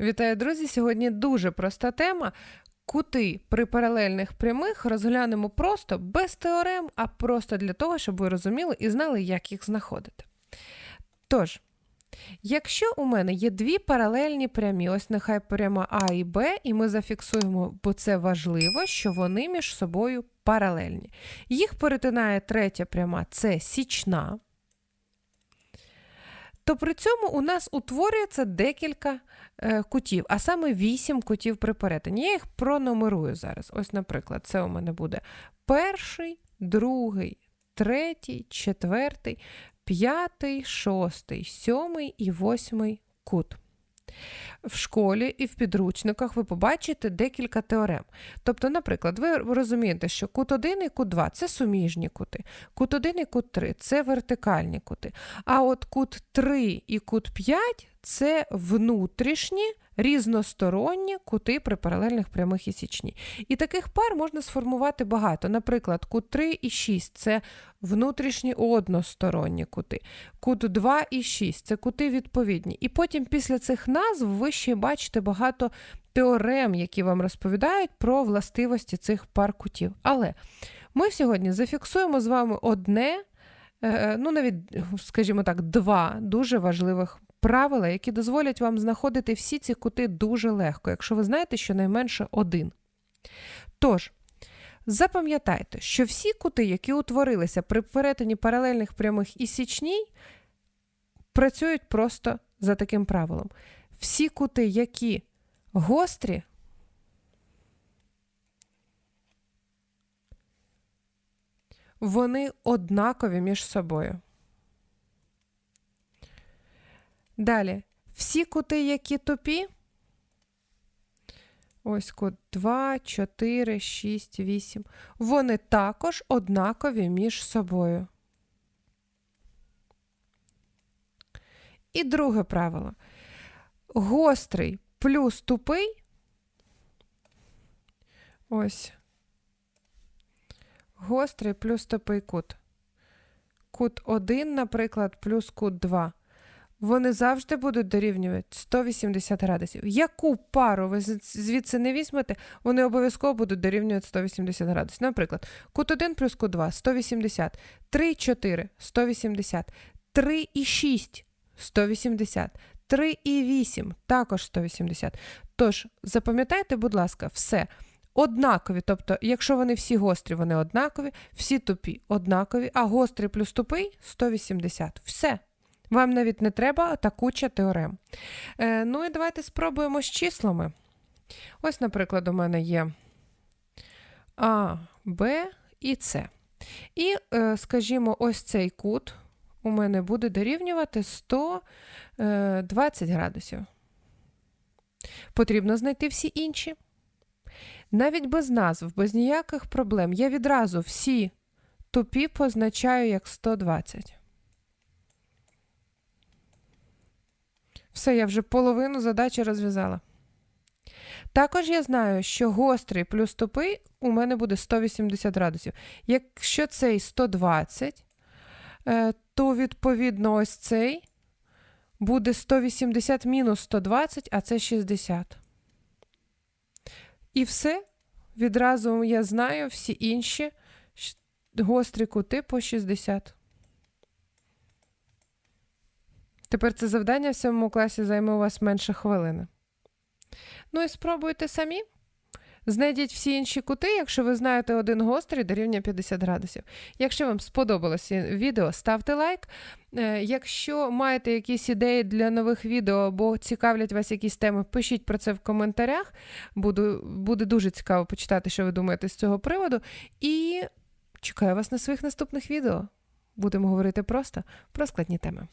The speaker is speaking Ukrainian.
Вітаю, друзі! Сьогодні дуже проста тема. Кути при паралельних прямих розглянемо просто без теорем, а просто для того, щоб ви розуміли і знали, як їх знаходити. Тож, якщо у мене є дві паралельні прямі, ось нехай пряма А і Б, і ми зафіксуємо, бо це важливо, що вони між собою паралельні. Їх перетинає третя пряма це січна. То при цьому у нас утворюється декілька е, кутів, а саме вісім кутів при перетині. Я їх пронумерую зараз. Ось, наприклад, це у мене буде перший, другий, третій, четвертий, п'ятий, шостий, сьомий і восьмий кут. В школі і в підручниках ви побачите декілька теорем. Тобто, наприклад, ви розумієте, що кут 1 і кут 2 це суміжні кути, кут 1 і кут 3 це вертикальні кути. А от кут 3 і кут 5 це внутрішні різносторонні кути при паралельних прямих і січні. І таких пар можна сформувати багато. Наприклад, кут 3 і 6 це внутрішні односторонні кути. Кут 2 і 6 це кути відповідні. І потім після цих назв ви ще бачите багато теорем, які вам розповідають про властивості цих пар кутів. Але ми сьогодні зафіксуємо з вами одне, е, ну навіть, скажімо так, два дуже важливих правила, які дозволять вам знаходити всі ці кути дуже легко, якщо ви знаєте, щонайменше один. Тож, запам'ятайте, що всі кути, які утворилися при перетині паралельних прямих і січній, працюють просто за таким правилом. Всі кути, які гострі, вони однакові між собою. Далі, всі кути, які тупі, ось кут 2, 4, 6, 8, вони також однакові між собою. І друге правило. Гострий плюс тупий. Ось. Гострий плюс тупий кут. Кут 1, наприклад, плюс кут 2 вони завжди будуть дорівнювати 180 градусів. Яку пару ви звідси не візьмете, вони обов'язково будуть дорівнювати 180 градусів. Наприклад, кут 1 плюс кут 2 180, 3, 4 180, 3 і 6 180, 3 і 8 також 180. Тож, запам'ятайте, будь ласка, все. Однакові, тобто, якщо вони всі гострі, вони однакові, всі тупі однакові, а гострий плюс тупий 180. Все. Вам навіть не треба куча теорем. Е, ну і давайте спробуємо з числами. Ось, наприклад, у мене є А, Б і С. І, е, скажімо, ось цей кут у мене буде дорівнювати 120 е, градусів. Потрібно знайти всі інші. Навіть без назв, без ніяких проблем. Я відразу всі тупі позначаю як 120. Все, я вже половину задачі розв'язала. Також я знаю, що гострий плюс тупий у мене буде 180 градусів. Якщо цей 120, е, то відповідно ось цей буде 180 мінус 120, а це 60. І все. Відразу я знаю всі інші гострі кути по 60. Тепер це завдання в сьомому класі займе у вас менше хвилини. Ну і спробуйте самі. Знайдіть всі інші кути, якщо ви знаєте один гострий до рівня 50 градусів. Якщо вам сподобалося відео, ставте лайк. Е, якщо маєте якісь ідеї для нових відео або цікавлять вас якісь теми, пишіть про це в коментарях. Буду, Буде дуже цікаво почитати, що ви думаєте з цього приводу. І чекаю вас на своїх наступних відео. Будемо говорити просто про складні теми.